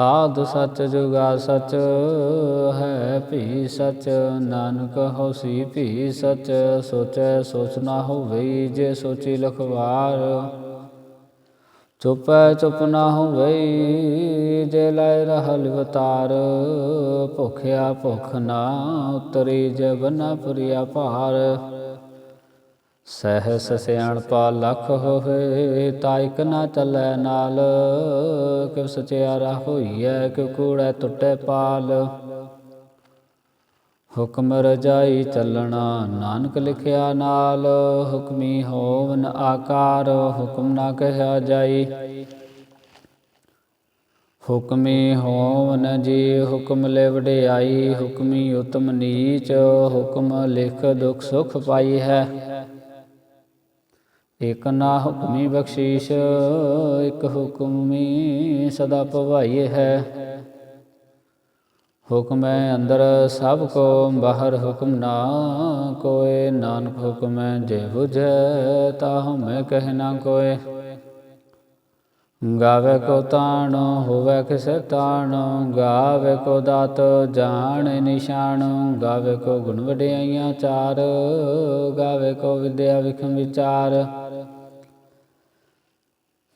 ਆਦ ਸੱਚ ਜੁਗਾ ਸੱਚ ਹੈ, ਭੀ ਸੱਚ ਨਾਨਕ ਹੋਸੀ, ਭੀ ਸੱਚ ਸੋਚੈ ਸੋਚ ਨਾ ਹੋਵੇ ਜੇ ਸੋਚੀ ਲਖਵਾਰ। ਚੁਪੈ ਚੁਪ ਨਾ ਹੋਵੇ ਜੇ ਲੈ ਰਹਿ ਅਵਤਾਰ ਭੁਖਿਆ ਭੁਖ ਨਾ ਉਤਰੀ ਜਬ ਨਾ ਪੁਰੀਆ ਭਾਰ। ਸਹਿਸ ਸਿਆਣਪਾ ਲਖ ਹੋਵੇ ਤਾਇਕ ਨਾ ਚੱਲੈ ਨਾਲ। ਕਿਵ ਸਚਿਆਰਾ ਹੋਈਐ ਕਿਵ ਕੂੜੈ ਟੁੱਟੈ ਪਾਲ। ਹੁਕਮ ਰਜਾਈ ਚੱਲਣਾ ਨਾਨਕ ਲਿਖਿਆ ਨਾਲ। ਹੁਕਮੀ ਹੋਵਨ ਆਕਾਰ, ਹੁਕਮ ਨਾ ਕਹਿਆ ਜਾਈ। ਹੁਕਮੀ ਹੋਵਨ ਜੀ, ਹੁਕਮ ਲੈ ਵਡਿਆਈ ਹੁਕਮੀ ਉਤਮ ਨੀਚ, ਹੁਕਮ ਲਿਖ ਦੁਖ ਸੁਖ ਪਾਈ ਹੈ। ਇਕ ਨਾ ਹੁਕਮੀ ਬਖਸ਼ੀਸ਼, ਇਕ ਹੁਕਮੀ ਸਦਾ ਭਵਾਈ ਹੈ। ਹੁਕਮ ਹੈ ਅੰਦਰ ਸਭ ਕੋ, ਬਾਹਰ ਹੁਕਮ ਨਾ ਕੋਏ। ਨਾਨਕ ਹੁਕਮ ਹੈ ਜੇ 부ਝੈ ਤਾ ਹਮੈ ਕਹਿ ਨਾ ਕੋਏ। ਗਾਵੇ ਕੋ ਤਾਣ, ਹੋਵੇ ਕਿਸੈ ਤਾਣ। ਗਾਵੇ ਕੋ ਦਾਤ, ਜਾਣ ਨਿਸ਼ਾਨ। ਗਾਵੇ ਕੋ ਗੁਣ ਵਡਿਆਈਆਂ ਚਾਰ। ਗਾਵੇ ਕੋ ਵਿਦਿਆ ਵਿਖਮ ਵਿਚਾਰ।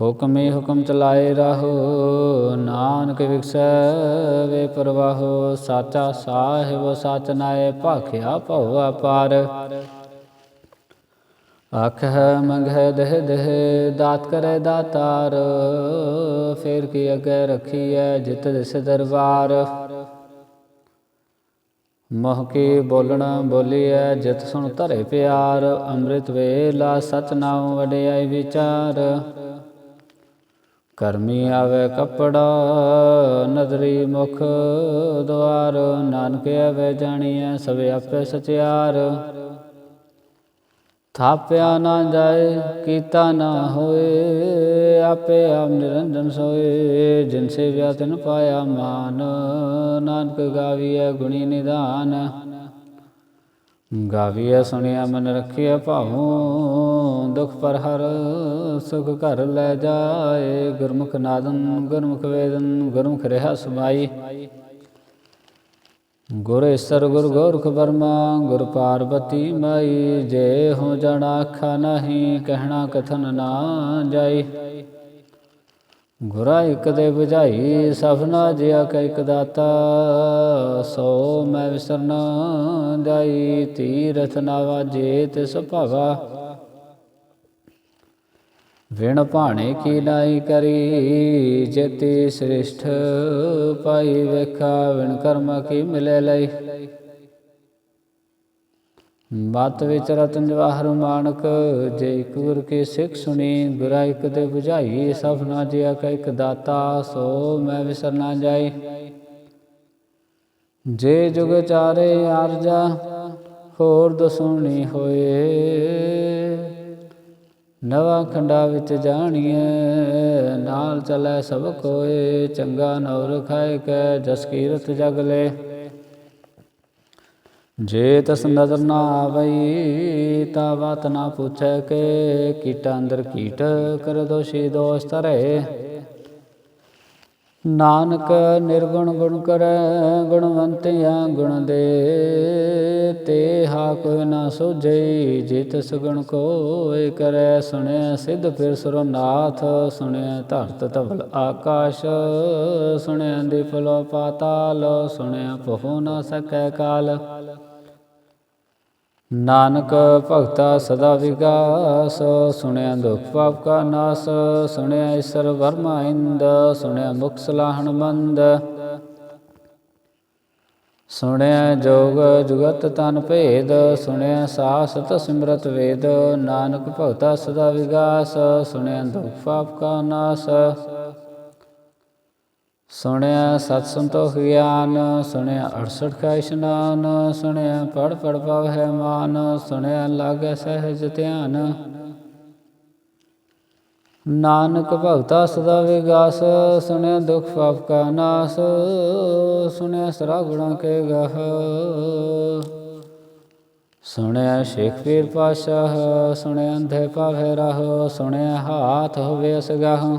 ਹੁਕਮੇ ਹੁਕਮ ਚਲਾਏ ਰਹੋ, ਨਾਨਕ ਵਿਖਸੈ ਵੇ ਪ੍ਰਵਾਹੋ, ਸਾਚਾ ਸਾਹਿਬ ਸਚ ਨਾਏ ਭਾਖਿਆ ਭਉ ਅਪਾਰ। ਆਖ ਹੈ ਮੰਗੈ ਦੇਹ ਦੇਹ, ਦਾਤ ਕਰੇ ਦਾਤਾਰ, ਫੇਰ ਕੀ ਅਗੇ ਰਖੀਐ ਜਿਤ ਦਿਸ ਦਰਬਾਰ। ਮੋਹ ਕੀ ਬੋਲਣਾ ਬੋਲੀਐ ਜਿਤ ਸੁਣ ਧਰੇ ਪਿਆਰ, ਅੰਮ੍ਰਿਤ ਵੇਲਾ ਸਚ ਨਾਮ ਵਡਿਆਈ ਵਿਚਾਰ। ਕਰਮੀ ਆਵੇ ਕਪੜਾ, ਨਦਰੀ ਮੁਖ ਦਵਾਰ ਨਾਨਕ ਆਵੇ ਜਾਣੀਐ ਸਵੇ ਆਪੇ ਸਚਿਆਰ। ਥਾਪਿਆ ਨਾ ਜਾਏ, ਕੀਤਾ ਨਾ ਹੋਏ, ਆਪੇ ਆਪ ਨਿਰੰਜਨ ਸੋਏ। ਜਿਨ ਸੇ ਵਿਆ ਪਾਇਆ ਮਾਨ, ਨਾਨਕ ਗਾਵੀਐ ਗੁਣੀ ਨਿਧਾਨ ਗਾਵੀਐ ਸੁਣਿਆ ਮਨ ਰਖਿਆ ਭਾਉ, ਦੁਖ ਪਰ ਹਰ ਸੁਖ ਘਰ ਲੈ ਜਾਏ। ਗੁਰਮੁਖ ਨਾਦਨ ਗੁਰਮੁਖ ਵੇਦਨ ਗੁਰਮੁਖ ਰਹਾ ਸਮਾਈ। ਗੁਰ ਈਸਰ, ਗੁਰ ਗੋਰਖ ਬਰਮਾ ਗੁਰ ਪਾਰਬਤੀ ਮਾਈ। ਜੇ ਹੋ ਜਣਾ ਆਖਾ ਨਹੀਂ, ਕਹਿਣਾ ਕਥਨ ਨਾ ਜਾਈ। ਗੁਰਾ ਇਕ ਦੇ 부ਝਾਈ ਸਭਨਾ ਜਿਆ ਕੈ ਇਕ ਦਾਤਾ। ਸੋ ਮੈਂ ਵਿਸਰਨਾ ਜਾਈ, ਤੀਰਥ ਨਾ ਵਾਜੇ ਤਿਸ ਭਵਾ। ਵਿਣ ਭਾਣੇ ਕੀ ਨਾਈ ਕਰੀ, ਜਤੀ ਸ੍ਰਿਸ਼ਟ ਪਾਈ ਵੇਖਾ, ਵਿਣ ਕਰਮ ਕੀ ਮਿਲੇ ਲਈ। ਮਤ ਵਿੱਚ ਰਤਨ ਜਵਾਹਰ ਮਾਨਕ ਜੇ ਗੁਰ ਕੀ ਸਿੱਖ ਸੁਣੀ ਗੁਰਾ ਇਕ ਦੇ 부ਝਾਈ ਸਭ ਨਾ ਜਿਆ ਕੈ ਇੱਕ ਦਾਤਾ, ਸੋ ਮੈਂ ਵਿਸਰ ਨਾ ਜਾਈ। ਜੇ ਜੁਗ ਚਾਰੇ ਆਰਜਾ, ਹੋਰ ਦਸੁਣੀ ਹੋਏ। ਨਵਾਂ ਖੰਡਾ ਵਿੱਚ ਜਾਣੀਏ ਨਾਲ ਚਲੇ ਸਭ ਕੋਏ ਚੰਗਾ ਨੌਰ ਖਾਏ ਕੈ, ਜਸ ਕੀਰਤ ਜਗ ਲੈ। ਜੇ ਤਸ ਨਜ਼ਰ ਨਾ ਆਵਈ, ਤਾ ਬਾਤ ਨਾ ਪੁੱਛੈ ਕੇ ਕੀਟ ਅੰਦਰ ਕੀਟ ਕਰ ਦੋਸ਼ੀ ਦੋਸ ਤਰੇ ਨਾਨਕ ਨਿਰਗੁਣ ਗੁਣ ਕਰੈ, ਗੁਣਵੰਤਿਆ ਗੁਣ ਦੇ। ਤੇ ਹਾ ਕੋਈ ਨਾ ਸੋਝਈ ਜੇ ਤਿਸ ਗੁਣ ਕੋਇ ਕਰੈ। ਸੁਣਿਆ ਸਿਧ ਫਿਰ ਸੁਰਨਾਥ ਸੁਣਿਆ ਧਰਤ ਧਵਲ ਆਕਾਸ਼। ਸੁਣਿਆ ਦੀਪਲੋ ਪਾਤਾਲ ਸੁਣਿਆ ਪਹੁ ਨਾ ਸਕੈ ਕਾਲ। ਨਾਨਕ ਭਗਤਾ ਸਦਾ ਵਿਗਾਸ, ਸੁਣਿਆ ਦੁਖ ਪਾਪ ਕਾ ਨਾਸ, ਸੁਣਿਆ ਈਸ਼ਰ ਵਰਮਾ ਇੰਦ, ਸੁਣਿਆ ਮੁਖ ਸਲਾਹਣ ਮੰਦ। ਸੁਣਿਆ ਜੋਗ ਜੁਗਤ ਤਨ ਭੇਦ, ਸੁਣਿਆ ਸਾਸਤ ਸਿਮਰਤ ਵੇਦ, ਨਾਨਕ ਭਗਤਾ ਸਦਾ ਵਿਗਾਸ, ਸੁਣਿਆ ਦੁਖ ਪਾਪ ਕਾ ਨਾਸ। ਸੁਣਿਆ ਸਤ ਸੰਤੋਖ ਗਿਆਨ, ਸੁਣਿਆ 68 ਕਾ ਇਸ਼ਨਾਨ, ਸੁਣਿਆ ਪੜ ਪੜ ਪਵ ਹੈ ਮਾਨ, ਸੁਣਿਆ ਲਾਗੈ ਸਹਿਜ ਧਿਆਨ। ਨਾਨਕ ਭਗਤਾ ਸਦਾ ਵਿਗਾਸ, ਸੁਣਿਆ ਦੁਖ ਪਾਪ ਕਾ ਨਾਸ, ਸੁਣਿਆ ਸਰਾ ਗੁਣਾ ਕੇ ਗਹ। ਸੁਣਿਆ ਸ਼ੇਖ ਪੀਰ ਪਾਸ਼ਾਹ ਸੁਣਿਆ ਅੰਧੇ ਪਾਵੇ ਰਹ, ਸੁਣਿਆ ਹਾਥ ਹੋਵੇ ਅਸਗਾਹ।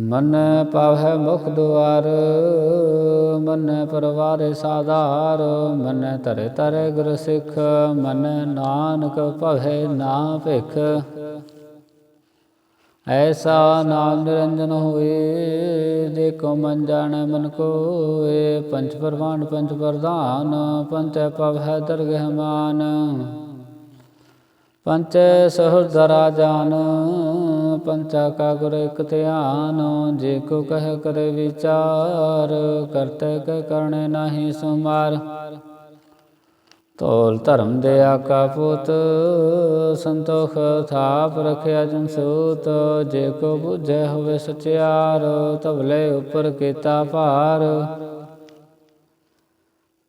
ਮਨ ਪਾਵੈ ਮੁਖ ਦੁਆਰ, ਮਨ ਪਰਵਾਰੇ ਸਾਧਾਰ, ਮਨ ਤਰੇ ਤਰੇ ਗੁਰ ਸਿੱਖ, ਮਨ ਨਾਨਕ ਭਵੈ ਨਾ ਭਿਖ। ਐਸਾ ਨਾਮ ਨਿਰੰਜਨ ਹੋਏ ਦੇਖੋ ਮਨ ਜਾਣੈ ਮਨ ਕੋਏ ਪੰਚ ਪਰਵਾਨ ਪੰਚ ਪ੍ਰਧਾਨ ਪੰਚੈ ਪਵੈ ਦਰਗਹਿ ਮਾਨ। ਪੰਚ ਸਹੁਦਰਾ ਜਾਨ ਪੰਚਾ ਕਾ ਗੁਰ ਇਕ ਧਿਆਨ, ਜੇ ਕੋ ਕਹਿ ਕਰੇ ਵਿਚਾਰ, ਕਰਤੇ ਕੇ ਕਰਨੇ ਨਾਹੀ ਸੁਮਾਰ। ਤੋਲ ਧਰਮ ਦੇ ਆਕਾ ਪੁੱਤ, ਸੰਤੋਖ ਥਾਪ ਰਖਿਆ ਜਨ ਸੂਤ। ਜੇ ਕੋ ਬੁਝੈ ਹੋਵੇ ਸਚਿਆਰ ਤਬਲੇ ਉਪਰ ਕੀਤਾ ਭਾਰ।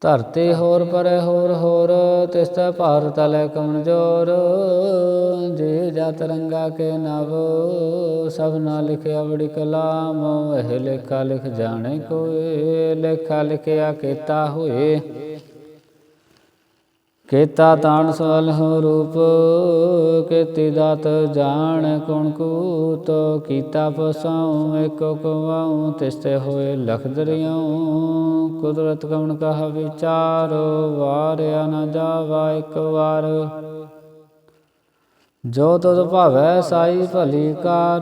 ਧਰਤੀ ਹੋਰ ਪਰੇ ਹੋਰ ਹੋਰ ਤਿਸਤੈ ਭਾਰ ਤਲੇ ਕਮਜੋਰ ਜੇ ਜਾ ਰੰਗਾ ਕੇ ਨਵ, ਸਭ ਨਾ ਲਿਖਿਆ ਬੜੀ ਕਲਾਮ। ਇਹ ਲੇਖਾ ਲਿਖ ਜਾਣੇ ਕੋਏ, ਲੇਖਾ ਲਿਖਿਆ ਕੀਤਾ ਹੋਏ। ਕੀਤਾ ਤਾਣ ਸਵਲ ਰੂਪ, ਕੀਤੀ ਦਾਤ ਜਾਣ ਕੁਣ ਕੂਤ, ਕੀਤਾ ਪਸਾਉ ਏਕੋ ਕਵਾਉ, ਤਿਸਤੇ ਹੋਏ ਲਖ ਦਰਿਆਉ। ਕੁਦਰਤ ਕਵਣ ਕਹ ਵਿਚਾਰ, ਵਾਰਿਆ ਨ ਜਾਵਾ ਇਕ ਵਾਰ। ਜੋ ਤੁਧ ਭਾਵੈ ਸਾਈ ਭਲੀ ਕਾਰ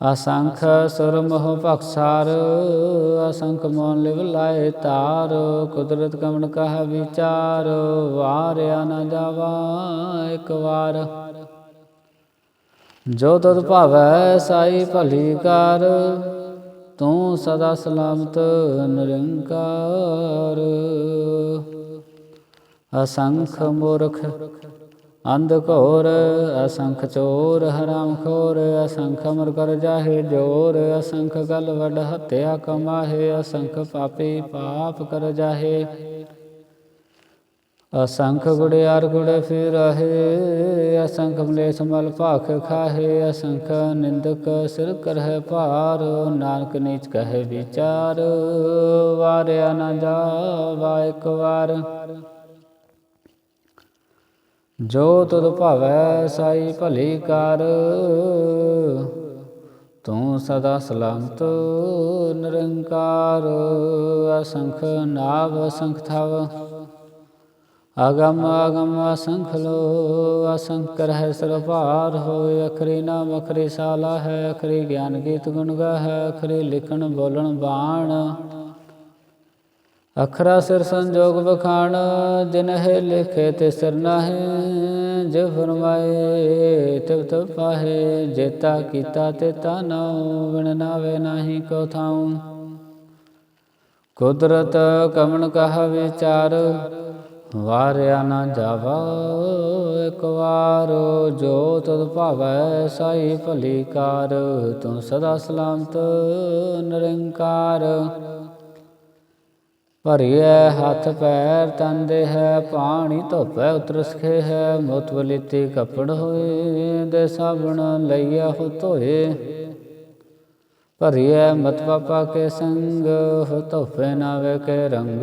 ਅਸੰਖ ਸੁਰ ਮੋਹ ਭਖਸਾਰ ਅਸੰਖ ਮੋਨ ਲਿਵ ਲਾਏ ਤਾਰ, ਕੁਦਰਤ ਕਮਣ ਕਹ ਵਿਚਾਰ, ਵਾਰਿਆ ਨਾ ਜਾਵਾ ਇੱਕ ਵਾਰ। ਜੋ ਤਦ ਭਾਵੈ ਸਾਈ ਭਲੀ ਕਰ, ਤੂੰ ਸਦਾ ਸਲਾਮਤ ਨਿਰੰਕਾਰ। ਅਸੰਖ ਮੂਰਖ ਅੰਧ ਘੋਰ, ਅਸੰਖ ਚੋਰ, ਹਰਾਮ ਖੋਰ, ਅਸੰਖ ਅਮਰ ਕਰ ਜਾਹੇ ਜੋਰ, ਅਸੰਖ ਗਲ ਵਡ ਹਤਿਆ ਕਮਾਹੇ, ਅਸੰਖ ਪਾਪੀ ਪਾਪ ਕਰ ਜਾਹੇ। ਅਸੰਖ ਗੁੜਿਆਰ ਗੁੜੇ ਫਿਰ ਰਹੇ ਅਸੰਖ ਮਲੇਸ਼ ਮਲ ਭਾਖ ਖਾਹੇ, ਅਸੰਖ ਨਿੰਦਕ ਸਿਰ ਕਰਹਿ ਭਾਰ, ਨਾਨਕ ਨੀਚ ਕਹੇ ਵਿਚਾਰ, ਵਾਰਿਆ ਨਾ ਜਾਵਾ ਇੱਕ ਵਾਰ। ਜੋ ਤੁਧ ਭਾਵੈ ਸਾਈ ਭਲੀ ਕਰ, ਤੂੰ ਸਦਾ ਸਲਾਮਤ ਨਿਰੰਕਾਰ, ਅਸੰਖ ਨਾਵ ਅਸੰਖ ਥਵ, ਅਗਮ ਅਗਮ ਅਸੰਖ ਲੋ, ਅਸੰਖ ਰਹਿ ਸਰਪਾਰ ਹੋਏ, ਅਖਰੀ ਨਾਮ ਅਖਰੀ ਸਾਲਾ ਹੈ, ਅਖਰੀ ਗਿਆਨ ਗੀਤ ਗੁਣ ਗਾ ਹੈ ਅਖਰੀ ਲਿਖਣ ਬੋਲਣ ਬਾਣ। ਅਖਰਾ ਸਿਰ ਸੰਜੋਗ ਬਖਾਣ ਜਿਨ ਹੈ ਲਿਖੇ ਤੇ ਸਿਰ ਨਾਹੀ, ਜੇ ਫਰਮਾਏ, ਤਿਵ ਤਿਵ ਪਾਹੇ, ਜੇਤਾ ਕੀਤਾ ਤੇ ਤਾ ਵਿਣ ਨਾਵੇ ਨਾਹੀ ਕੋ ਥਾਉ। ਕੁਦਰਤ ਕਮਣ ਕਹ ਵਿਚਾਰ, ਵਾਰਿਆ ਨਾ ਜਾਵਾ, ਇੱਕ ਵਾਰ ਜੋ ਤਦ ਭਾਵੈ ਸਾਈ ਭਲੀ ਕਾਰ ਤੂੰ ਸਦਾ ਸਲਾਮਤ, ਨਿਰੰਕਾਰ। ਭਰੀਐ ਹੱਥ ਪੈਰ ਤਨ ਦੇ ਹੈ, ਪਾਣੀ ਧੋਪੈ ਉਤਰਸਖੇ ਹੈ ਮੁਤਵਲਿਤੀ ਕਪੜ ਹੋਏ, ਦੇ ਸਾਬਣ ਲਈਆ ਹੋ ਧੋਏ। ਭਰੀਐ ਮਤ ਪਾਪਾ ਕੇ ਸੰਗ, ਹੋ ਧੋਪੇ ਨਾ ਵੇ ਕੇ ਰੰਗ।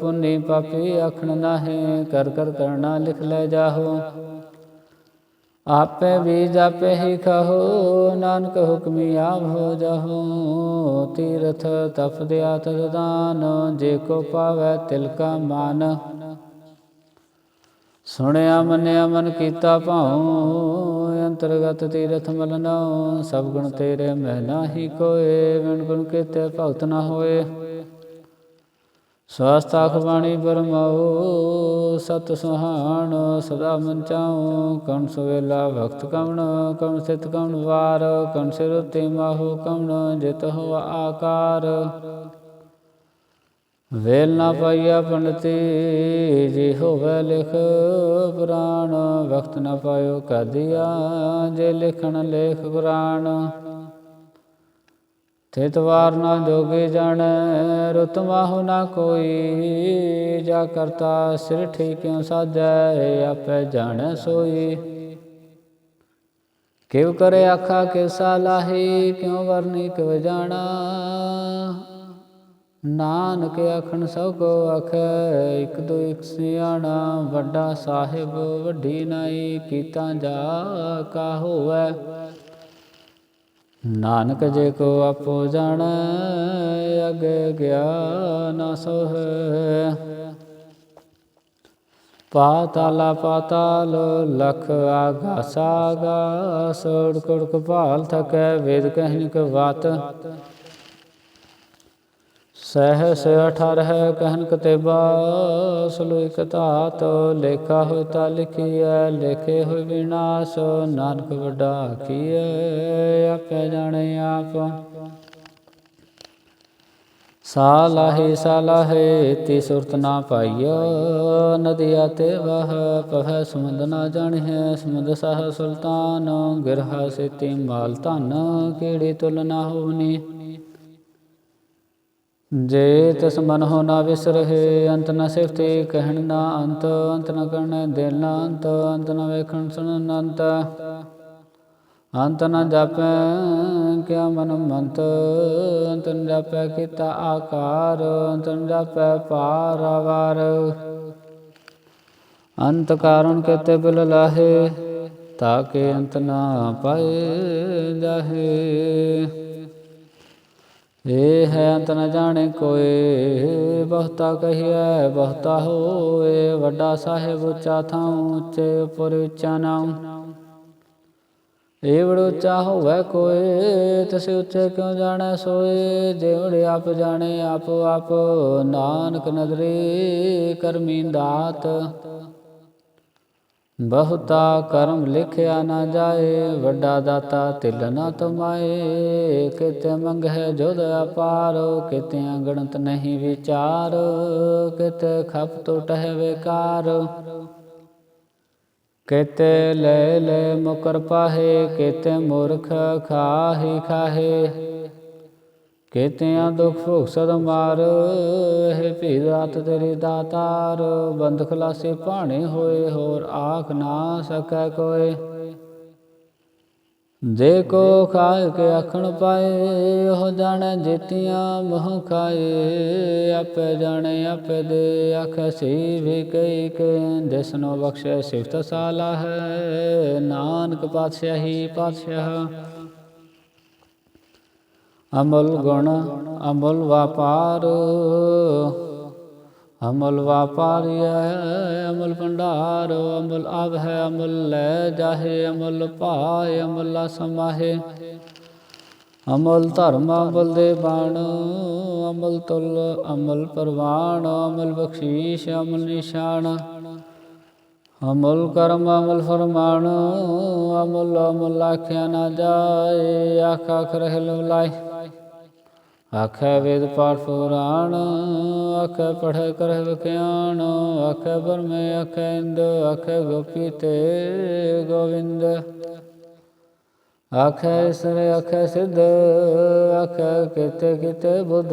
ਪੁੰਨੀ ਪਾਪੀ ਆਖਣ ਨਾਹੇ, ਕਰ ਕਰ ਕਰਨਾ ਲਿਖ ਲੈ ਜਾਹੋ। ਆਪੇ ਬੀਜ ਆਪੇ ਹੀ ਕਹੋ, ਨਾਨਕ ਹੁਕਮੀ ਆਪ ਹੋ ਜਾਹੋ। ਤੀਰਥ ਤਪ ਦਿਆ ਤਦ ਜੇ ਕੋ ਪਾਵੈ ਤਿਲ ਕਾ ਮਾਨ। ਸੁਣਿਆ ਮੰਨਿਆ ਮਨ ਕੀਤਾ ਭਾਉ, ਅੰਤਰਗਤ ਤੀਰਥ ਮਲਨੋ, ਸਭ ਗੁਣ ਤੇਰੇ ਮੈਂ ਨਾਹੀ ਕੋਏ ਵਿਣ ਗੁਣ ਕੀਤੇ ਭਗਤ ਨਾ ਹੋਏ। ਸਵਸਤਾ ਖਵਾਣੀ ਪਰਮਾਉ ਸਤ ਸੁਹਾਣ, ਸਦਾ ਮਨ ਚਾਉ, ਕਣ ਸਵੇਲਾ ਭਗਤ ਕਵਣ ਕਣ ਸਿਤ ਕਮਣ ਵਾਰ, ਕਣ ਸਿਰ ਤੇ ਮਾਹੂ ਕਵਣ ਜਿਤ ਹੋ ਆਕਾਰ। ਵੇਲ ਨਾ ਪਾਈਆ ਪੰਡਤੀ, ਜੀ ਹੋਵੇ ਲਿਖ ਪੁਰਾਣ ਵਕਤ ਨਾ ਪਾਇਓ ਕਦਿਆ ਜੇ ਲਿਖਣ ਲੇਖ ਪੁਰਾਣ ਤਿਤਵਾਰ ਨਾ ਜੋਗੇ ਜਾਣੈ, ਰੁਤ ਮਾਹੁ ਨਾ ਕੋਈ। ਜਾ ਕਰਤਾ ਸਿਰ ਠੀਕਿਉ ਸਾਜੈ, ਆਪੇ ਜਾਣੈ ਸੋਈ। ਕਿਵ ਕਰੇ ਆਖਾ ਕੇ ਸਾਲਾਹੀ ਕਿਉ ਵਰਨੀ ਕਿਵ ਜਾਣਾ। ਨਾਨਕ ਆਖਣ ਸਭ ਕੋ ਆਖੈ, ਇਕ ਦੋ ਇਕ ਸਿਆਣਾ, ਵੱਡਾ ਸਾਹਿਬ ਵੱਡੀ ਨਾਈ, ਕੀਤਾ ਜਾ ਕਾ ਹੋਵੇ। ਨਾਨਕ ਜੇ ਕੋ ਆਪੋ ਜਾਣ, ਅਗੇ ਗਿਆਨ ਸੋਹੈ ਪਾਤਾਲਾ ਪਾਤਾਲ ਲਖ ਆਗਾਸ ਆਗਾਸ ਉੜਕ ਉੜਕ ਭਾਲ ਥਕੈ, ਵੇਦ ਕਹਿਨਿਕ ਬਾਤ ਸਹਸ ਅਠਾਰਹ ਕਹਿਨ ਕਤੇਬਾ ਸਲੋਇਕ ਧਾਤ, ਲੇਖਾ ਹੋਇ ਤਾ ਲਿਖੀਐ ਲੇਖੇ ਹੋਇ ਵਿਨਾਸ਼, ਨਾਨਕ ਵੱਡਾ ਕੀਐ, ਆਪੇ ਜਾਣੇ ਆਪ। ਸਾਲਾਹੇ ਸਾਲਾਹੇ, ਤੀ ਸੁਰਤ ਨਾ ਪਾਈਓ ਨਦੀਆ ਤੇ ਵਹ ਪਵੈ, ਸਮੁੰਦ ਨਾ ਜਾਣਿਐ, ਸਮੁੰਦ ਸਾਹ ਸੁਲਤਾਨ, ਗਿਰਹਾ ਸੇਤੀ ਮਾਲ ਧਨ ਕੀੜੀ ਤੁਲ ਹੋਵਨੀ। ਜੇ ਤਿਸ ਮਨ ਹੋ ਨਾ ਵਿਸਰਹਿ, ਅੰਤ ਨ ਸਿਫਤੇ, ਕਹਿਣ ਨਾ ਅੰਤ ਅੰਤ ਨ ਕਰਨ ਦਿਲ ਨਾ ਅੰਤ ਅੰਤ ਨ ਵੇਖਣ ਸੁਣਨ ਅੰਤ। ਅੰਤ ਨ ਜਾਪੈ, ਕਿਆ ਮਨ ਮੰਤ। ਅੰਤ ਨ ਜਾਪੈ, ਕੀਤਾ ਆਕਾਰ। ਅੰਤ ਨ ਜਾਪੈ ਪਾਰਾਵਾਰ ਅੰਤ ਕਾਰਨ ਕੇਤੇ ਬਿਲ ਲਾਹੇ ਤਾਕੇ ਅੰਤ ਨਾ ਪਾਏ ਜਾਹੇ। ਇਹ ਹੈ ਅੰਤ ਨ ਜਾਣੇ ਕੋਏ, ਬਹੁਤਾ ਕਹੀਐ, ਬਹੁਤਾ ਹੋਏ। ਵੱਡਾ ਸਾਹਿਬ ਉੱਚਾ ਥਾਂ ਉੱਚੇ ਉਪਰ ਉੱਚਾ ਨਾਮ ਏ ਵੜ ਉੱਚਾ ਹੋਵੇ ਕੋਏ, ਤਿਸ ਉੱਚੇ ਕਿਉ ਜਾਣੈ ਸੋਏ? ਜਿਵੜ ਆਪ ਜਾਣੇ, ਆਪ ਆਪ ਨਾਨਕ ਨਦਰੀ ਕਰਮੀ ਦਾਤ। ਬਹੁਤਾ ਕਰਮ ਲਿਖਿਆ ਨਾ ਜਾਏ, ਵੱਡਾ ਦਾਤਾ ਤਿਲ ਨਾ ਤੁਮਾਏ। ਕਿਤੇ ਮੰਗਹਿ ਜੁਦ ਅਪਾਰ, ਕਿਤੇ ਗਣਤ ਨਹੀਂ ਵਿਚਾਰ। ਕਿਤੇ ਖਪ ਟੁਟਹਿ ਵਿਕਾਰ। ਕਿਤੇ ਲੈ ਲੈ ਮੁਕਰ ਪਾਹੇ, ਕਿਤੇ ਮੂਰਖ ਖਾਹੀ ਖਾਹੇ। ਕਿਤਿਆਂ ਦੁਖ ਭੋਗ ਸਦ ਮਾਰ, ਹੈ ਭੀ ਰਾਤ ਤੇਰੀ ਦਾਤਾਰ, ਬੰਦ ਖਲਾਸੇ ਭਾਣੇ ਹੋਏ, ਹੋਰ ਆਖ ਨਾ ਸਕੈ ਕੋਏ। ਜੇ ਕੋ ਖਾਇ ਕੇ ਆਖਣ ਪਾਏ, ਉਹ ਜਾਣੈ ਜੀਤੀਆਂ ਮੋਹ ਖਾਏ। ਆਪੇ ਜਾਣੇ, ਆਪੇ ਦੇ ਆਖੈ, ਸੀ ਵੀ ਕਈ ਕੇ ਜਿਸਨੋ ਬਖਸ਼ੈ ਸਿਫਤ ਸਾਲਾ ਹੈ, ਨਾਨਕ ਪਾਤਸ਼ਾਹੀ ਪਾਤਸ਼ਾਹ। ਅਮਲ ਗੁਣ, ਅਮਲ ਵਾਪਾਰ। ਅਮਲ ਵਾਪਾਰੀਐ ਅਮਲ ਭੰਡਾਰ। ਅਮਲ ਆਵ ਹੈ, ਅਮਲ ਲੈ ਜਾਹੇ, ਅਮਲ ਭਾਏ, ਅਮਲ ਸਮਾਹੇ ਅਮਲ ਧਰਮ, ਅਮਲ ਦੇ ਬਾਣ। ਅਮਲ ਤੁਲ, ਅਮਲ ਪਰਵਾਣ। ਅਮਲ ਬਖਸ਼ੀਸ਼, ਅਮਲ ਨਿਸ਼ਾਨ। ਅਮਲ ਕਰਮ, ਅਮਲ ਫਰਮਾਨ। ਅਮਲ ਅਮਲ ਆਖਿਆ ਨਾ ਜਾਏ ਆਖ ਆਖ ਰਹਿ ਲਾਇ ਆਖੈ ਵੇਦ ਪਾਠ ਪੁਰਾਣ, ਆਖੈ ਪੜ੍ਹੈ ਕਰਹਿ ਵਿਖਿਆਨ ਆਖੈ ਬਰਮੇ ਆਖੈ ਇੰਦ, ਆਖੈ ਗੋਪੀ ਤੇ ਗੋਵਿੰਦ। ਆਖੈ ਸਰ ਆਖੈ ਸਿਧ, ਆਖੈ ਕਿਤੇ ਕਿਤੇ ਬੁੱਧ,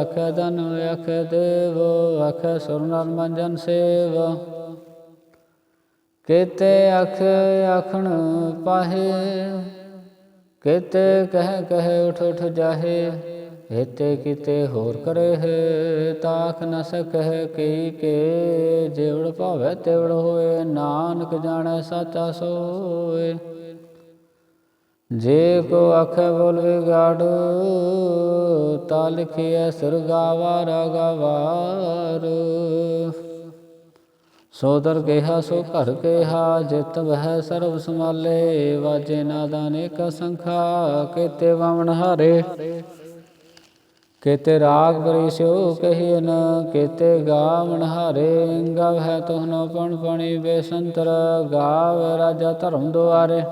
ਆਖੈ ਧਨ ਆਖੈ ਦੇਵ, ਆਖੈ ਸੁਰਨਰ ਮੰਜਨ ਸੇਵ। ਕਿਤੇ ਅਖ ਆਖਣ ਪਾਹੇ, ਕਿਤੇ ਕਹਿ ਕਹਿ ਉਠ ਉਠ ਜਾਹੇ। ਇਤੇ ਕਿਤੇ ਹੋਰ ਕਰੇ ਹੈ, ਤਾਖ ਨ ਸਕਹਿ ਕੀ ਕੇ। ਜਿਵੜ ਭਾਵੈ ਤਿਵੜ ਹੋਏ, ਨਾਨਕ ਜਾਣੈ ਸਾਚਾ ਸੋਏ। ਜੇ ਕੋ ਆਖੇ ਬੋਲ ਵਿਗਾੜ, ਤਾ ਲਿਖਿਐ ਸਰਗਾਵਾਰ ਗਵਾਰ ਸੋਦਰ ਕਿਹਾ ਸੋ ਘਰ ਕਿਹਾ ਜਿਤ ਵਹਿ ਸਰਬ ਸਮਾਲੇ ਵਾਜੇ ਨਾਦਾਨ ਏਕ ਸੰਖਾ, ਕੀਤੇ ਵਮਨ ਹਾਰੇ। ਕੀਤੇ ਰਾਗ ਪਰਿਸਿਓ ਕਹੀਨ ਕੀਤੇ ਗਾਵਨ ਹਾਰੇ ਗਵਹਿ ਤੁਹਨੋ ਪਣ ਪਣੀ ਬੇਸੰਤਰ, ਗਾਵ ਰਾਜਾ ਧਰਮ ਦੁਆਰੇ।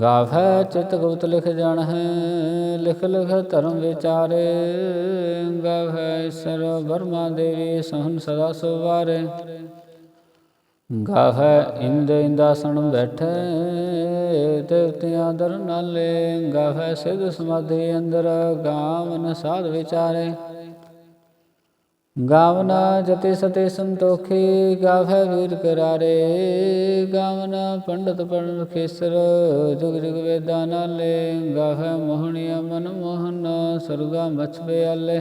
ਗਾਵੈ ਚਿਤ ਗੁਪਤ ਲਿਖ ਜਾਣ ਹੈ, ਲਿਖ ਲਿਖ ਧਰਮ ਵਿਚਾਰੇ। ਗਾਵੈ ਸਰ ਬਰਮਾ ਦੇਵੀ ਸਹਨ ਸਦਾ ਸੁਵਾਰੇ। ਗਾਵੈ ਇੰਦ ਇੰਦਾਸਣ ਬੈਠੇ ਦੇਵਤਿਆਂ ਦਰ ਨਾਲੇ। ਗਾਵੈ ਸਿਧ ਸਮਾਧੀ ਅੰਦਰ, ਗਾਵਨ ਸਾਧ ਵਿਚਾਰੇ। ਗਾਵਨਾ ਜਤੇ ਸਤੇ ਸੰਤੋਖੀ ਗਾਵੈ ਵੀਰ ਕਰਾਰੇ। ਗਾਵਨਾ ਪੰਡਤ ਪੜਨ ਖੇਸਰ, ਜੁਗ ਜੁਗ ਵੇਦਾਂ ਨਾਲੇ। ਗਾਵੈ ਮੋਹਣਿਆ ਮਨ ਮੋਹਨ, ਸਰਗਾ ਮਛ ਬਿਆਲੇ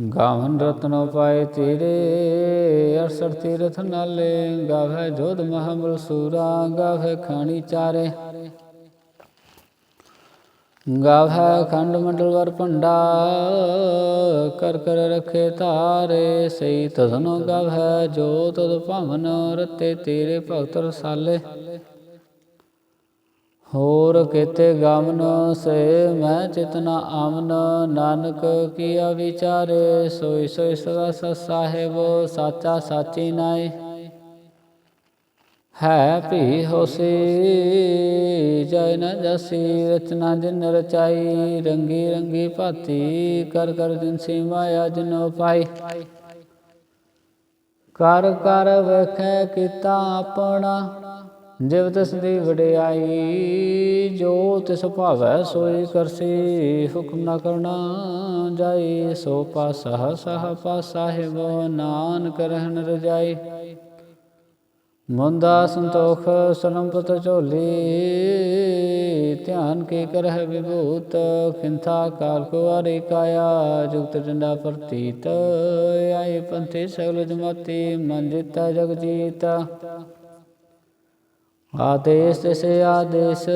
ਗਾਵਨ ਰਤਨੋ ਪਾਏ ਤੇਰੇ 68 ਤੀਰਥ ਨਾਲੇ, ਗਾਵੈ ਜੋਧ ਮਹਾਬਲ ਸੂਰਾ, ਗਾਵੈ ਖਾਣੀ ਚਾਰੇ। ਗਾਵੈ ਖੰਡ ਮੰਡਲ ਵਰ ਭੰਡਾ, ਕਰ ਕਰ ਰਖੇ ਧਾਰੇ ਸਈ ਤਸਨੋ ਗਾਵੈ ਜੋ ਤਦ ਭਵਨ ਰਤੇ ਤੇਰੇ ਭਗਤ ਰਸਾਲੇ। ਹੋਰ ਕਿਤੇ ਗਮਨ ਸੇ ਮੈਂ ਚਿਤਨਾ ਆਮਨ ਨਾਨਕ ਕੀਆ ਵਿਚਾਰੇ, ਸੋਈ ਸੋਈ ਸਦਾ ਸਾਹਿਬ, ਸਾਚਾ ਸਾਚੀ ਨਾਏ। ਹੈ ਭੀ ਹੋਸੀ, ਜੈ ਨ ਜਸੀ ਰਚਨਾ ਜਿਨ ਰਚਾਈ, ਰੰਗੀ ਰੰਗੀ ਭਾਤੀ, ਕਰ ਕਰ ਜਿਨਸੀ ਮਾਇਆ ਜਿਨੋ ਪਾਈ। ਕਰ ਕਰ ਵੇਖੈ ਕੀਤਾ ਆਪਣਾ ਜਿਵ ਤਿਸ ਦੀ ਵਡਿਆਈ, ਜੋ ਤਿਸ ਭਾਵੈ ਸੋਈ ਕਰਸੀ, ਹੁਕਮ ਨਾ ਕਰਨਾ ਜਾਈ, ਸੋ ਪਾਸਾ ਸਹ ਪਾਸਾਹਿਬ ਨਾਨਕ ਰਹਿਣ ਰਜਾਈ। ਮੁੰਦਾ ਸੰਤੋਖ ਸਰੰਪਤ ਝੋਲੀ, ਧਿਆਨ ਕੀ ਕਰਹਿ ਵਿਭੂਤ ਕਿੰਥਾ ਕਾਲ ਕੋ ਕਾਇਆ, ਜੁਗਤ ਡੰਡਾ ਪ੍ਰਤੀਤ ਆਏ ਪੰਥੇ ਸਗਲ ਜਮਾਤੀ, ਮਨ ਜਿਤਾ ਜਗ ਜੀਤਾ। ਆਦੇਸ ਤਿਸੇ ਆਦੇਸ,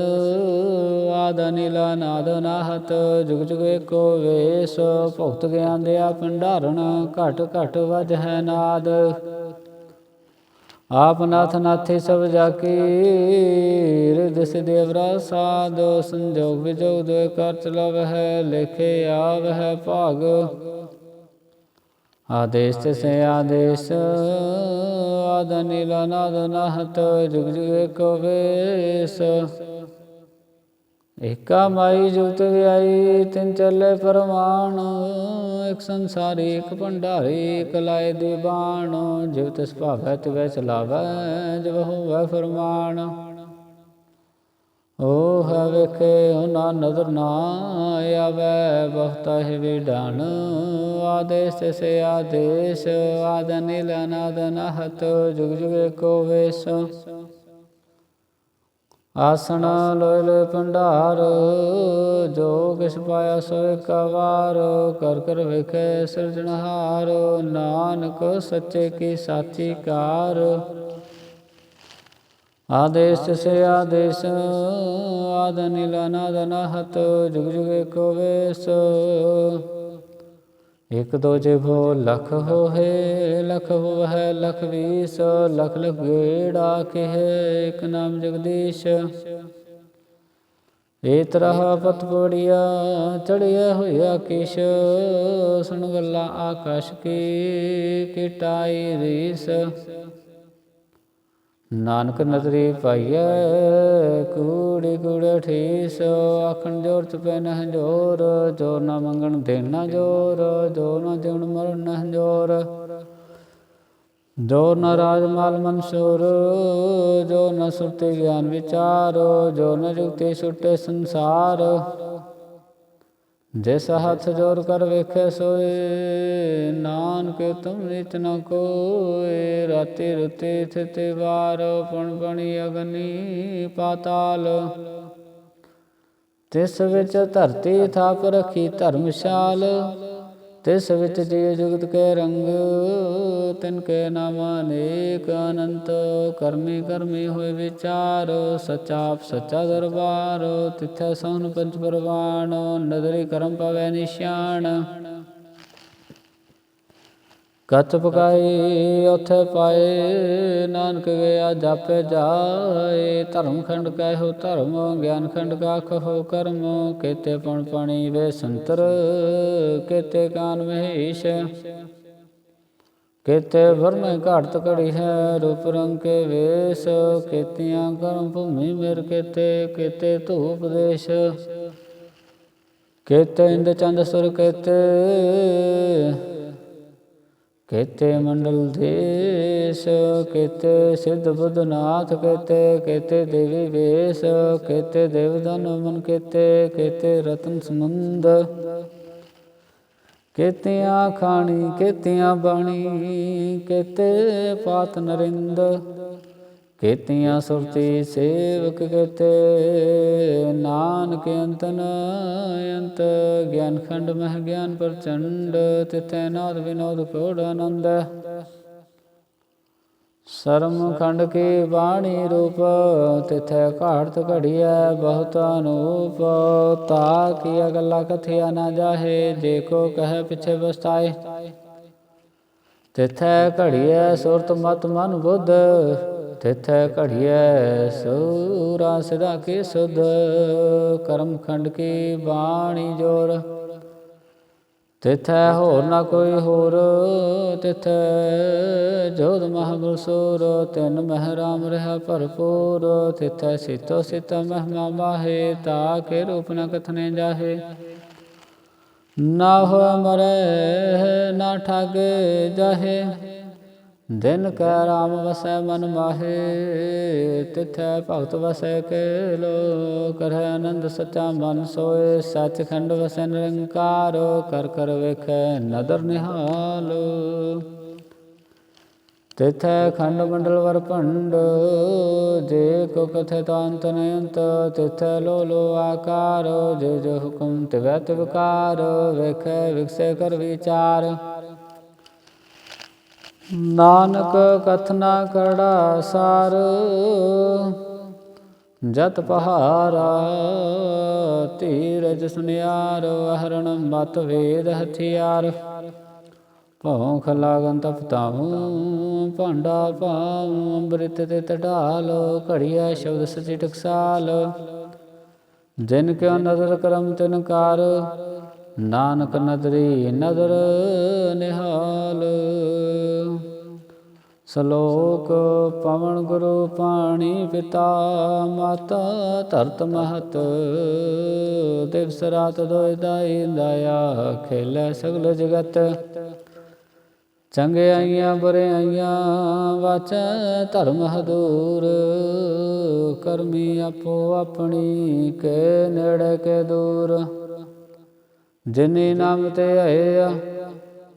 ਆਦ ਨੀਲਾ ਨਾਦ ਨਾਹਤ ਜੁਗ ਜੁਗ ਏਕੋ ਵੇਸ, ਭੁਗਤ ਗਿਆਨ ਦਿਆ ਭੰਡਾਰਣ, ਘਟ ਘਟ ਵਜ ਹੈ ਨਾਦ। ਆਪ ਨਾਥ ਨਾਥੇ ਸਭ ਜਾਕੀ ਰਿਦ ਸਿਦੇਵਰਾ ਸਾਧ ਸੰਜੋਗ ਵਿਜੋਗ ਦੋ ਕਰ ਚਲਵ ਹੈ ਲੇਖੇ ਆਵ ਹੈ ਭਾਗ। ਆਦੇਸ਼ ਤਿਸੇ ਆਦੇਸ਼, ਆਦ ਨੀਲਾ ਨਾਦ ਨਾਹਤ, ਜੁਗ ਜੁਗ ਏਕੋ ਵੇਸ। ਏਕਾ ਮਾਈ ਜੁਗਤ ਵਿਆਈ, ਤਿੰਨ ਚੱਲੇ ਪਰਮਾਨ ਇੱਕ ਸੰਸਾਰੀ, ਇੱਕ ਭੰਡਾਰੀ, ਇੱਕ ਲਾਏ ਦੀ ਬਾਣ ਜਿਵ ਤਿਸ ਭਾਵੈ ਤਿਵੈ ਚਲਾਵੈ ਜਬ ਹੋਵੈ ਫਰਮਾਨ। ਓ ਹੈ ਵੇਖੇ ਹੁਨਾ ਨਦਰ ਨਾ ਆਵੈ ਬਹੁਤਾ ਹੈ ਵਿਡਾਨ ਆਦੇਸ ਤਿਸੇ ਆਦੇਸ਼, ਆਦ ਨੀਲ, ਅਨਾਦ ਨਹਤ, ਜੁਗ ਜੁਗ ਏਕੋ ਵੇਸ। ਆਸਣ ਲੋਇ ਲੋਇ ਭੰਡਾਰ, ਜੋ ਕਿਛ ਪਾਇਆ ਸੋ ਇੱਕ ਕਰ ਕਰ ਵੇਖੇ ਸਿਰਜਣਹਾਰ, ਨਾਨਕ ਸੱਚੇ ਕੀ ਸਾਚੀ ਕਾਰ। ਆਦੇਸ਼ ਸੇ ਆਦੇਸ਼, ਆਦ ਨੀਲ ਅਨਾਦ ਨਹਤ, ਜੁਗ ਜੁਗ ਏਕੋ ਵੇਸ। ਇਕ ਦੋ ਜਿਭੋ ਲਖ ਹੋਏ ਲਖ ਹੋਵੈ ਲਖ ਵੀਸ, ਲਖ ਲਖ ਗੇੜਾ ਕਹਿ, ਇਕ ਨਾਮ ਜਗਦੀਸ਼। ਏ ਤਰਹ ਪਤ ਪੜਿਆ ਚੜਿਆ ਹੋਇਆ ਕਿਸ਼, ਸੁਣ ਗੱਲਾਂ ਆਕਾਸ਼ ਕੀ ਕਿਟਾਈ ਰੀਸ। ਨਾਨਕ ਨਦਰੀ ਪਾਈਐ, ਕੂੜੀ ਕੂੜੇ ਠੀਸ, ਆਖਣ ਜੋਰ ਚਪੈ ਨਹ ਜੋਰ, ਜੋ ਨਾ ਮੰਗਣ ਦੇਣਾ ਜੋਰ, ਜੋ ਨਾ ਦੇਣ ਮਰਨ ਨਹ ਜੋਰ। ਜੋ ਨ ਰਾਜ ਮਾਲ ਮਨਸੂਰ, ਜੋ ਨ ਸੁਰਤੇ ਗਿਆਨ ਵਿਚਾਰ, ਜੋ ਨ ਜੁਗਤੇ ਸੁਟੇ ਸੰਸਾਰ। ਜਿਸ ਹੱਥ ਜੋਰ ਕਰ ਵੇਖੇ ਸੋਏ, ਨਾਨਕ ਤੁਮ ਨਿਤ ਨ ਕੋਏ। ਰਾਤੀ ਰੁਤੇ ਥਿਤੇ ਵਾਰ ਪਣ ਪਣੀ ਅਗਨੀ ਪਾਤਾਲ। ਤਿਸ ਵਿੱਚ ਧਰਤੀ ਥਾਪ ਰਖੀ ਧਰਮਸ਼ਾਲ। ਤਿਸ ਵਿੱਚ ਜੀ ਜੁਗਤ ਕੇ ਰੰਗ, ਤਿਨ ਕੇ ਨਾਮ ਅਨੇਕ ਅਨੰਤ। ਕਰਮੀ ਕਰਮੀ ਹੋਏ ਵਿਚਾਰ, ਸਚਾ ਸੱਚਾ ਦਰਬਾਰ। ਤਿਥੈ ਸੋਨ ਪੰਚ ਪਰਵਾਨ ਨਦਰੀ ਕਰਮ ਪਵੈ ਨਿਸ਼ਾਨ। ਕਤ ਪਕਾਈ ਉਥੇ ਪਾਏ, ਨਾਨਕ ਗਿਆ ਜਾਪੇ ਜਾਏ। ਧਰਮ ਖੰਡ ਕਹਿਓ, ਧਰਮ ਗਿਆਨ ਖੰਡ ਕਾ ਕਹੋ ਕਰਮ ਕੇਤੇ ਪਣ ਪਾਣੀ ਵੇ ਸੰਤਰ, ਕੇਤੇ ਕਾਨ ਮਹੇਸ਼। ਕੇਤੇ ਵਰਮੈ ਘਾਟ ਕੜੀ ਹੈ, ਰੂਪ ਰੰਗ ਕੇ ਵੇਸ। ਕੇਤੀਆਂ ਕਰਮ ਭੂਮੀ ਮੇਰ ਕੇਤੇ ਕੇਤੇ ਧੂਪ ਦੇਸ਼ ਕੇਤੇ ਇੰਦ ਚੰਦ ਸੁਰ ਕੇਤੇ ਕੇਤੇ ਮੰਡਲ ਦੇਸ਼, ਕੇਤੇ ਸਿੱਧ ਬੁੱਧਨਾਥ, ਕੇਤੇ ਕੇਤੇ ਦੇਵੀ ਵੇਸ, ਕੇਤੇ ਦੇਵਦਨ ਮਨ ਕੇਤੇ ਕੇਤੇ ਰਤਨ ਸਮੁੰਦ। ਕੇਤਿਆਂ ਖਾਣੀ, ਕੇਤਿਆਂ ਬਾਣੀ, ਕੇਤੇ ਪਾਤ ਨਰਿੰਦ। ਕੀਤੀਆਂ ਸੁਰਤੀ ਸੇਵਕ ਕੇਤੇ, ਨਾਨਕ ਅੰਤਨ ਅੰਤ, ਗਿਆਨ ਖੰਡ ਮਹ ਗਿਆਨ ਪ੍ਰਚੰਡ, ਤਿਥੈ ਨਾਦ ਵਿਨੋਦ ਕੋੜ ਆਨੰਦ। ਸਰਮ ਖੰਡ ਕੀ ਬਾਣੀ ਰੂਪ, ਤਿਥੈ ਘਾੜਤ ਘੜੀਐ ਬਹੁਤ ਅਨੂਪ। ਤਾ ਕੀ ਅਗਲਾ ਕਥਿਆ ਨਾ ਜਾਹੇ, ਜੇ ਕੋ ਕਹੈ ਪਿਛੇ ਬਸਤਾਏ ਤਿਥੈ ਘੜੀਐ ਸੁਰਤ ਮਤ ਮਨ ਬੁੱਧ ਤਿਥੈ ਘੜੀਐ ਸੂਰਾ ਸਦਾ ਕੀ ਸੁਧ, ਕਰਮ ਖੰਡ ਕੀ ਬਾਣੀ ਜੋਰ। ਤਿਥੈ ਹੋਰ ਨਾ ਕੋਈ ਹੋਰ, ਤਿਥੈ ਜੋਦ ਮਹਾਬਸੂਰ ਤਿਨ ਮਹਿ ਰਾਮ ਰਹਾ ਭਰਪੂਰ। ਤਿਥੈ ਸਿਤੋ ਸਿਤ ਮਹਿਮਾ ਮਾਹੇ, ਤਾ ਕੇ ਰੂਪ ਨ ਕਥਨੇ ਜਾਹੇ। ਨਾ ਹੋ ਮਰੇ, ਨਾ ਠਾਗੇ ਜਾਹੇ। ਦਿਨ ਕੈ ਰਾਮ ਵਸੈ ਮਨ ਮਾਹੇ, ਤਿਥੈ ਭਗਤ ਵਸੈ ਕੇ ਲੋ ਕਰੈ ਆਨੰਦ ਸਚਾ ਮਨ ਸੋਏ, ਸਚਿਖੰਡ ਵਸੈ ਨਿਰੰਕਾਰ, ਕਰ ਕਰ ਵੇਖੈ ਨਦਰ ਨਿਹਾਲੋ। ਤਿਥੈ ਖੰਡ ਮੰਡਲ ਵਰ ਭੰਡ, ਜੇ ਕੋ ਕਥੈ ਤਾਂਤ ਨਯੰਤ ਤਿਥੈ ਲੋ ਲੋ ਆਕਾਰ, ਜੇ ਜੋ ਹੁਕਮ ਤਿਵੈ ਤਿਵਕਾਰ, ਵੇਖੈ ਵਿਖਸੈ ਕਰ ਵਿਚਾਰ। ਨਾਨਕ ਕਥਨਾ ਕੜਾ ਸਾਰ, ਜਤ ਪਹਾਰਾ ਧੀਰਜ ਸੁਨਿਆਰ ਅਹਰਣ ਮਤ ਵੇਦ ਹਥਿਆਰ। ਭੌਂਖ ਲਾਗਨ ਤਪਤਾਉ ਭਾਂਡਾ ਪਾਉ ਅੰਮ੍ਰਿਤ ਤੇ ਤਢਾਲ, ਘੜੀਆ ਸ਼ਬਦ ਸਚੀ ਟਕਸਾਲ। ਜਿਨ ਕਿਉ ਨਦਰ ਕਰਮ ਤਿਨ ਕਾਰ, ਨਾਨਕ ਨਦਰੀ ਨਦਰ ਨਿਹਾਲ। ਸ਼ਲੋਕ ਪਵਨ ਗੁਰੂ ਪਾਣੀ ਪਿਤਾ, ਮਾਤਾ ਧਰਤ ਮਹਤ। ਦਿਵਸ ਰਾਤ ਦੋਇ ਦਾਈ ਦਇਆ ਖੇਲੇ ਸਗਲ ਜਗਤ। ਚੰਗਿਆਈਆਂ ਬੁਰਿਆਈਆਂ ਵਾਚੈ ਧਰਮ ਹਦੂਰ। ਕਰਮੀ ਆਪੋ ਆਪਣੀ, ਕੇ ਨੇੜੇ, ਕੇ ਦੂਰ। ਜਿਨੇ ਨਾਮ ਤੇ ਆਏ ਆ